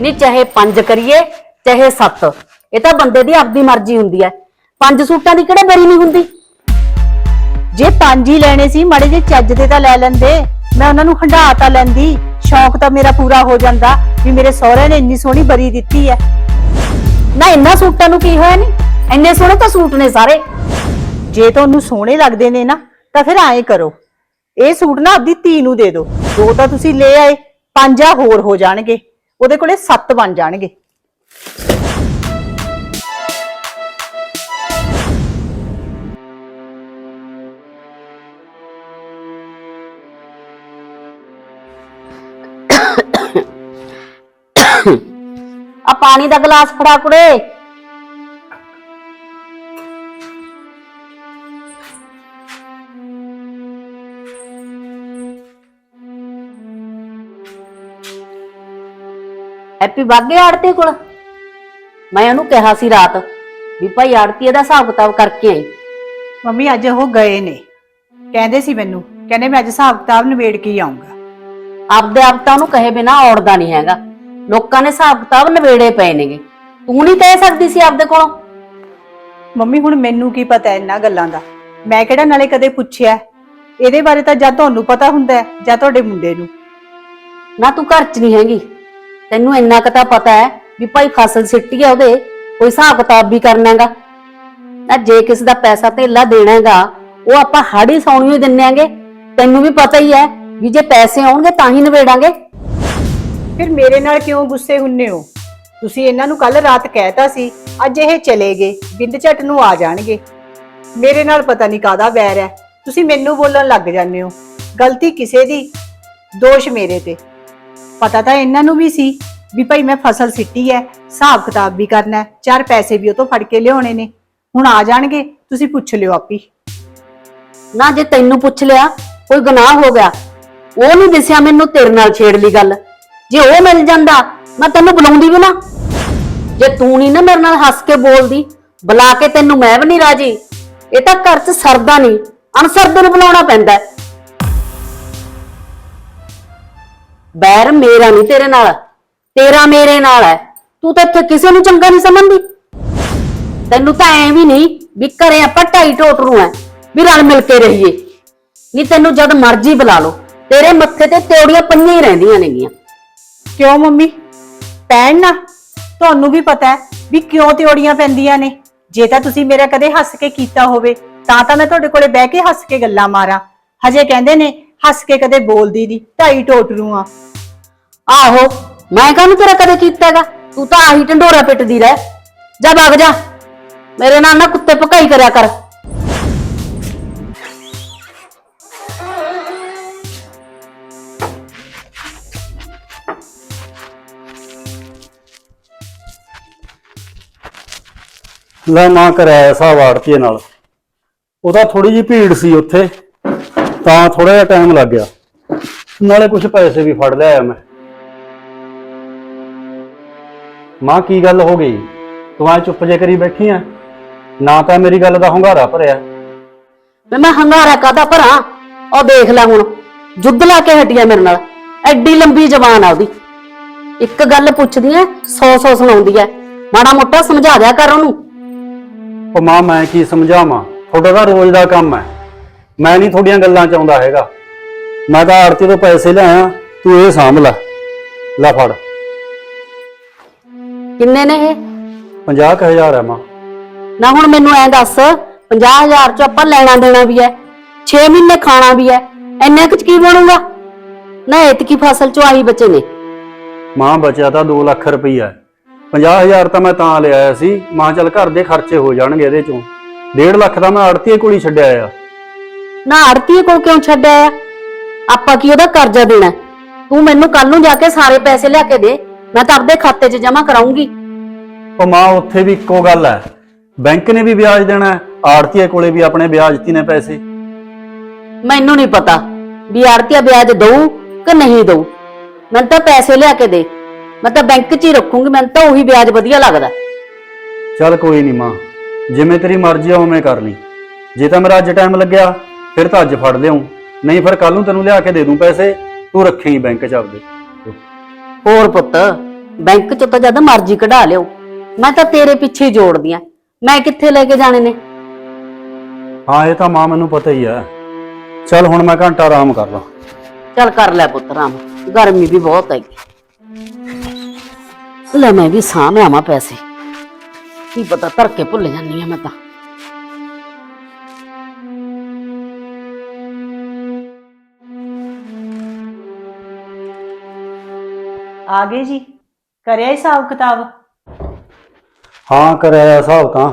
ਨਹੀਂ ਚਾਹੇ ਪੰਜ ਕਰੀਏ ਚਾਹੇ ਸੱਤ। ਇਹ ਤਾਂ ਬੰਦੇ ਦੀ ਆਪਦੀ ਮਰਜ਼ੀ ਹੁੰਦੀ ਹੈ। ਪੰਜ ਸੂਟਾਂ ਦੀ ਕਿਹੜਾ ਬਰੀ ਨਹੀਂ ਹੁੰਦੀ? ਜੇ ਪੰਜ ਹੀ ਲੈਣੇ ਸੀ ਮਾੜੇ ਜੇ ਚੱਜ ਦੇ ਤਾਂ ਲੈ ਲੈਂਦੇ। ਮੈਂ ਉਹਨਾਂ ਨੂੰ ਹੰਡਾ ਤਾਂ ਲੈਂਦੀ। ਸ਼ੌਂਕ ਤਾਂ ਮੇਰਾ ਪੂਰਾ ਹੋ ਜਾਂਦਾ ਵੀ ਮੇਰੇ ਸਹੁਰੇ ਨੇ ਇੰਨੀ ਸੋਹਣੀ ਬਰੀ ਦਿੱਤੀ ਹੈ। ਨਾ ਇੰਨਾ ਸੂਟਾਂ ਨੂੰ ਕੀ ਹੋਇਆ ਨਹੀਂ? ਇੰਨੇ ਸੋਹਣੇ ਤਾਂ ਸੂਟ ਨੇ ਸਾਰੇ। ਜੇ ਤੁਹਾਨੂੰ ਸੋਹਣੇ ਲੱਗਦੇ ਨੇ ਨਾ ਤਾਂ ਫਿਰ ਐਂ ਕਰੋ। ਇਹ ਸੂਟ ਨਾ ਆਪਦੀ ਧੀ ਨੂੰ ਦੇ ਦਿਓ। ਦੋ ਤਾਂ ਤੁਸੀਂ ਲੈ ਆਏ ਪੰਜਾਂ ਹੋਰ ਹੋ ਜਾਣਗੇ। ਉਹਦੇ ਕੋਲੇ ਸੱਤ ਬਣ ਜਾਣਗੇ। ਆ ਪਾਣੀ ਦਾ ਗਲਾਸ ਫੜਾ ਕੁੜੇ। ਹੈਪੀ ਬਾਗੇ ਆੜਤੇ ਕੋਲ? ਮੈਂ ਉਹਨੂੰ ਕਿਹਾ ਸੀ ਰਾਤ ਵੀ ਭਾਈ ਆੜਤੀ ਦਾ ਹਿਸਾਬ ਕਿਤਾਬ ਕਰਕੇ ਆਈ। ਮੰਮੀ ਅੱਜ ਉਹ ਗਏ ਨੇ। ਕਹਿੰਦੇ ਸੀ ਮੈਨੂੰ ਕਹਿੰਦੇ ਮੈਂ ਅੱਜ ਹਿਸਾਬ ਕਿਤਾਬ ਨਿਬੇੜ ਕੇ ਹੀ ਆਉਂਗਾ ਆਪਦੇ ਆਪ ਤਾਂ ਉਹਨੂੰ ਕਹੇ ਬਿਨਾ ਔੜਦਾ ਨਹੀਂ ਹੈਗਾ। ਲੋਕਾਂ ਨੇ ਹਿਸਾਬ ਕਿਤਾਬ ਨਵੇੜੇ ਪਏ ਨੇਗੇ। ਤੂੰ ਨਹੀਂ ਕਹਿ ਸਕਦੀ ਸੀ ਆਪਦੇ ਕੋਲੋਂ? ਮੰਮੀ ਹੁਣ ਮੈਨੂੰ ਕੀ ਪਤਾ ਇਹਨਾਂ ਗੱਲਾਂ ਦਾ? ਮੈਂ ਕਿਹੜਾ ਨਾਲੇ ਕਦੇ ਪੁੱਛਿਆ? ਇਹਦੇ ਬਾਰੇ ਤਾਂ ਜਾਂ ਤੁਹਾਨੂੰ ਪਤਾ ਹੁੰਦਾ ਹੈ ਜਾਂ ਤੁਹਾਡੇ ਮੁੰਡੇ ਨੂੰ। ਨਾ ਤੂੰ ਘਰ 'ਚ ਨਹੀਂ ਹੈਗੀ। ਤੈਨੂੰ ਇੰਨਾ ਕੁ ਤਾਂ ਪਤਾ ਹੈ ਵੀ ਭਾਈ ਫਸਲ ਸਿੱਟੀ ਹੈ ਉਹਦੇ, ਕੋਈ ਹਿਸਾਬ ਕਿਤਾਬ ਵੀ ਕਰਨਾ ਹੈਗਾ। ਨਾ ਜੇ ਕਿਸੇ ਦਾ ਪੈਸਾ ਧੇਲਾ ਦੇਣਾ ਹੈਗਾ, ਉਹ ਆਪਾਂ ਹਾੜੀ ਸੌਣੀ ਹੀ ਦਿੰਨੇ ਤੈਨੂੰ ਵੀ ਪਤਾ ਹੀ ਹੈ ਵੀ ਜੇ ਪੈਸੇ ਆਉਣਗੇ ਤਾਂ ਹੀ ਨਵੇੜਾਂਗੇ ਫਿਰ ਮੇਰੇ ਨਾਲ ਕਿਉਂ ਗੁੱਸੇ ਹੁੰਨੇ ਹੋ? ਤੁਸੀਂ ਇਹਨਾਂ ਨੂੰ ਕੱਲ ਰਾਤ ਕਹਿਤਾ ਸੀ, ਅੱਜ ਇਹ ਚਲੇ ਗਏ, ਬਿੰਦ ਝੱਟ ਨੂੰ ਆ ਜਾਣਗੇ। ਮੇਰੇ ਨਾਲ ਪਤਾ ਨਹੀਂ ਕਾਦਾ ਵੈਰ ਹੈ। ਤੁਸੀਂ ਮੈਨੂੰ ਬੋਲਣ ਲੱਗ ਜਾਂਦੇ ਹੋ। ਗਲਤੀ ਕਿਸੇ ਦੀ, ਦੋਸ਼ ਮੇਰੇ ਤੇ। ਪਤਾ ਤਾਂ ਇਹਨਾਂ ਨੂੰ ਵੀ ਸੀ ਵੀ ਭਾਈ ਮੈਂ ਫਸਲ ਸਿੱਟੀ ਹੈ ਹਿਸਾਬ ਕਿਤਾਬ ਵੀ ਕਰਨਾ ਹੈ ਚਾਰ ਪੈਸੇ ਵੀ ਉਹ ਤੋਂ ਫੜ ਕੇ ਲਿਆਉਣੇ ਨੇ। ਹੁਣ ਆ ਜਾਣਗੇ, ਤੁਸੀਂ ਪੁੱਛ ਲਿਓ ਆਪੀ। ਨਾ ਜੇ ਤੈਨੂੰ ਪੁੱਛ ਲਿਆ, ਕੋਈ ਗੁਨਾਹ ਹੋ ਗਿਆ, ਉਹ ਨਹੀਂ ਦਿਸਿਆ ਮੈਨੂੰ ਤੇਰੇ ਨਾਲ ਛੇੜ ਲਈ ਗੱਲ। ਜੇ ਉਹ ਮਿਲ ਜਾਂਦਾ, ਮੈਂ ਤੈਨੂੰ ਬੁਲਾਉਂਦੀ ਵੀ ਨਾ। ਜੇ ਤੂੰ ਨਹੀਂ ਨਾ ਮੇਰੇ ਨਾਲ ਹੱਸ ਕੇ ਬੋਲਦੀ, ਬੁਲਾ ਕੇ ਤੈਨੂੰ ਮੈਂ ਵੀ ਨਹੀਂ ਰਾਜੀ। ਇਹ ਤਾਂ ਘਰ 'ਚ ਸਰਦਾ ਨਹੀਂ ਅਨਸਰਦੇ ਨੂੰ ਬੁਲਾਉਣਾ ਪੈਂਦਾ ਹੈ। ਬੈਰ ਮੇਰਾ ਨਹੀਂ ਤੇਰੇ ਨਾਲ। ਤੇਰਾ ਮੇਰੇ ਨਾਲ ਹੈ ਤੂੰ ਤਾਂ ਇੱਥੇ ਕਿਸੇ ਨੂੰ ਚੰਗਾ ਨਹੀਂ ਸਮਝਦੀ। ਤੈਨੂੰ ਤਾਂ ਐ ਵੀ ਨਹੀਂ ਵੀ ਘਰੇ ਆਪਾਂ ਢਾਈ ਟੋਟਰੂ ਐ, ਵੀ ਰਲ ਮਿਲ ਕੇ ਰਹੀਏ। ਨਹੀਂ ਤੈਨੂੰ ਜਦ ਮਰਜ਼ੀ ਬੁਲਾ ਲਓ। ਤੇਰੇ ਮੱਥੇ ਤੇ ਤੇੜੀਆਂ ਪਈਆਂ ਹੀ ਰਹਿੰਦੀਆਂ ਨੇਗੀਆਂ। ਕਿਉਂ ਮੰਮੀ? ਪੈਣ ਨਾ। ਤੁਹਾਨੂੰ ਵੀ ਪਤਾ ਹੈ ਵੀ ਕਿਉਂ ਤਿਉੜੀਆਂ ਪੈਂਦੀਆਂ ਨੇ। ਜੇ ਤਾਂ ਤੁਸੀਂ ਮੇਰਾ ਕਦੇ ਹੱਸ ਕੇ ਕੀਤਾ ਹੋਵੇ, ਤਾਂ ਤਾਂ ਮੈਂ ਤੁਹਾਡੇ ਕੋਲੇ ਬਹਿ ਕੇ ਹੱਸ ਕੇ ਗੱਲਾਂ ਮਾਰਾਂ। ਹਜੇ ਕਹਿੰਦੇ ਨੇ ਹੱਸ ਕੇ ਕਦੇ ਬੋਲਦੀ ਦੀ, ਢਾਈ ਟੋਟਰੂ ਆ। ਆਹੋ, ਮੈਂ ਕਾਹਨੂੰ ਤੇਰਾ ਕਦੇ ਕੀਤਾਗਾ ਤੂੰ ਤਾਂ ਆਹੀ ਢੰਡੋਰਾ ਪਿੱਟਦੀ ਰਹਿ। ਜਾ ਭੱਗ ਜਾ। ਮੇਰੇ ਨਾਲ ਨਾ ਕੁੱਤੇ ਭਕਾਈ ਕਰਿਆ ਕਰ। ਲੈ ਮਾਂ ਕਰਾਇਆ ਹਿਸਾਬ ਆੜਤੀਏ ਨਾਲ। ਉਹਦਾ ਥੋੜੀ ਜਿਹੀ ਭੀੜ ਸੀ ਉੱਥੇ। ਤਾਂ ਥੋੜਾ ਜਿਹਾ ਟਾਈਮ ਲੱਗ ਗਿਆ। ਨਾਲੇ ਕੁਝ ਪੈਸੇ ਵੀ ਫੜ ਲਿਆਇਆ ਮੈਂ। ਮਾਂ ਕੀ ਗੱਲ ਹੋ ਗਈ? ਤੂੰ ਐ ਚੁੱਪ ਜੇ ਕਰੀ ਬੈਠੀ ਆ? ਨਾ ਤਾਂ ਮੇਰੀ ਗੱਲ ਦਾ ਹੁੰਗਾਰਾ ਭਰਿਆ। ਵੀ ਮੈਂ ਹੰਗਾਰਾ ਕਾਦਾ ਭਰਾਂ? ਉਹ ਦੇਖ ਲੈ ਹੁਣ। ਜੁੱਧ ਲਾ ਕੇ ਹਟਿਆ ਮੇਰੇ ਨਾਲ। ਐਡੀ ਲੰਬੀ ਜ਼ਬਾਨ ਆ ਉਹਦੀ। ਇੱਕ ਗੱਲ ਪੁੱਛਦੀ ਐ 100 100 ਸੁਣਾਉਂਦੀ ਐ ਮਾੜਾ ਮੋਟਾ ਸਮਝਾ ਦਿਆ ਕਰ ਉਹਨੂੰ। ਉਹ ਮਾਂ ਮੈਂ ਕੀ ਸਮਝਾਵਾਂ? ਤੁਹਾਡਾ ਤਾਂ ਰੋਜ਼ ਦਾ ਕੰਮ ਹੈ। ਮੈਂ ਨਹੀਂ ਤੁਹਾਡੀਆਂ ਗੱਲਾਂ ਚ ਆਉਂਦਾ ਹੈਗਾ। ਮੈਂ ਤਾਂ ਆੜਤੀ ਤੋਂ ਪੈਸੇ ਲਿਆਇਆ ਤੂੰ ਇਹ ਸਾਂਭ ਲੈ। ਲੈ ਫੜ। ਕਿੰਨੇ ਨੇ ਇਹ? 50000 ਹੈ ਮਾਂ। ਨਾ ਹੁਣ ਮੈਨੂੰ ਐਂ ਦੱਸ 50000 ਚ ਆਪਾਂ ਲੈਣਾ ਦੇਣਾ ਵੀ ਐ 6 ਮਹੀਨੇ ਖਾਣਾ ਵੀ ਐ ਇੰਨੇ ਕੁ ਚ ਕੀ ਬਣੂਗਾ? ਨਾ ਇਤਕੀ ਫਸਲ ਚੋਂ ਆਹੀ ਬਚੇ ਨੇ। ਮਾਂ ਬਚਿਆ ਤਾਂ 2 ਲੱਖ ਰੁਪਈਆ। 50000 ਤਾਂ ਮੈਂ ਤਾਂ ਲਿਆਇਆ ਸੀ ਮਾਂ ਚੱਲ ਘਰ ਦੇ ਖਰਚੇ ਹੋ ਜਾਣਗੇ ਇਹਦੇ ਚੋਂ। 1.5 ਲੱਖ ਦਾ ਮੈਂ ਆੜਤੀਏ ਕੋਲ ਹੀ ਛੱਡਿਆ ਆ। ਨਾ ਆੜਤੀਏ ਕੋਲ ਕਿਉਂ ਛੱਡਿਆ ਆ? ਆਪਾਂ ਕੀ ਉਹਦਾ ਕਰਜ਼ਾ ਦੇਣਾ? ਹੈ? ਤੂੰ ਮੈਨੂੰ ਕੱਲ ਨੂੰ ਜਾ ਕੇ ਸਾਰੇ ਪੈਸੇ ਲਿਆ ਕੇ ਦੇ ਮੈਂ ਤਾਂ ਆਪਦੇ ਖਾਤੇ 'ਚ ਜਮ੍ਹਾਂ ਕਰਾਉਂਗੀ। ਉਹ ਮਾਂ ਉੱਥੇ ਵੀ ਇੱਕੋ ਗੱਲ ਹੈ। ਬੈਂਕ ਨੇ ਵੀ ਵਿਆਜ ਦੇਣਾ ਆੜਤੀਏ ਕੋਲੇ ਵੀ ਆਪਣੇ ਵਿਆਜ ਤੀ ਨੇ ਪੈਸੇ। ਮੈਨੂੰ ਨਹੀਂ ਪਤਾ ਵੀ ਆੜਤੀਆ ਵਿਆਜ ਦਊ ਕਿ ਨਹੀਂ ਦਊ। ਮੈਂ ਤਾਂ ਪੈਸੇ ਲਿਆ ਕੇ ਦੇ। ਮੈਂ ਤਾਂ ਬੈਂਕ 'ਚ ਹੀ ਰੱਖੂੰਗੀ ਮੈਨੂੰ ਤਾਂ ਉਹੀ ਵਿਆਜ ਵਧੀਆ ਲੱਗਦਾ। ਚੱਲ ਕੋਈ ਨਹੀਂ ਮਾਂ ਜਿਵੇਂ ਤੇਰੀ ਮਰਜ਼ੀ ਆ ਉਵੇਂ ਕਰ ਲਈ। ਜੇ ਤਾਂ ਮੇਰਾ ਅੱਜ ਟਾਈਮ ਲੱਗਿਆ ਫਿਰ ਤਾਂ ਅੱਜ ਫੜ ਲਿਆਉਂ। ਨਹੀਂ ਫਿਰ ਕੱਲ ਨੂੰ ਤੈਨੂੰ ਲਿਆ ਕੇ ਦੇ ਦੂੰ ਪੈਸੇ। ਤੂੰ ਰੱਖੇਂ ਬੈਂਕ 'ਚ ਆਪਦੇ। ਹੋਰ ਪੁੱਤ ਬੈਂਕ ਚੋਂ ਤਾਂ ਜਦ ਮਰਜ਼ੀ ਕਢਾ ਲਿਓ। ਮੈਂ ਤਾਂ ਤੇਰੇ ਪਿੱਛੇ ਹੀ ਜੋੜਦੀ ਆ। ਮੈਂ ਕਿੱਥੇ ਲੈ ਕੇ ਜਾਣੇ ਨੇ? ਹਾਂ ਇਹ ਤਾਂ ਮਾਂ ਮੈਨੂੰ ਪਤਾ ਹੀ ਹੈ ਚੱਲ ਹੁਣ ਮੈਂ ਘੰਟਾ ਆਰਾਮ ਕਰ ਲਾਂ। ਚੱਲ ਕਰ ਲੈ ਪੁੱਤ ਰਾਮ ਗਰਮੀ ਵੀ ਬਹੁਤ ਹੈਗੀ। ਲੈ ਮੈਂ ਵੀ ਸਾਂਭ ਆਵਾਂ ਪੈਸੇ। ਕੀ ਪਤਾ ਧਰ ਕੇ ਭੁੱਲ ਜਾਂਦੀ ਆ ਮੈਂ ਤਾਂ। ਆ ਗਏ ਜੀ। ਕਰਿਆ ਹਿਸਾਬ ਕਿਤਾਬ? ਹਾਂ ਕਰਿਆ ਹਿਸਾਬ ਤਾਂ।